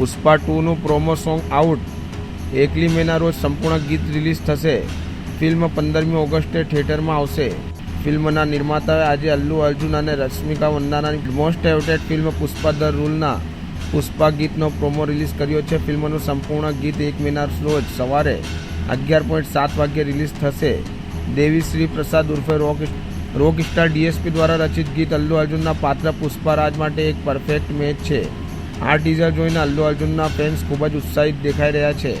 પુષ્પા ટુનું promo song out. એકલી મેના રોજ સંપૂર્ણ ગીત રિલીઝ થશે. ફિલ્મ પંદરમી ઓગસ્ટે થિયેટરમાં આવશે. ફિલ્મના નિર્માતાએ આજે અલ્લુ અર્જુન અને Rashmika વંદાનાની most awaited film Pushpa the રૂલના Pushpa ગીતનો પ્રોમો રિલીઝ કર્યો છે. ફિલ્મનું સંપૂર્ણ ગીત એક મહિના રોજ સવારે અગિયાર પોઈન્ટ સાત વાગ્યે રિલીઝ થશે. દેવી શ્રી પ્રસાદ ઉર્ફે રોક રોક સ્ટાર ડીએસપી દ્વારા રચિત ગીત અલ્લુ અર્જુનના પાત્ર પુષ્પારાજ માટે એક પરફેક્ટ મેચ છે. આ ટીઝર જોઈને અલ્લુ અર્જુનના ફેન્સ ખૂબ જ ઉત્સાહિત દેખાઈ રહ્યા છે.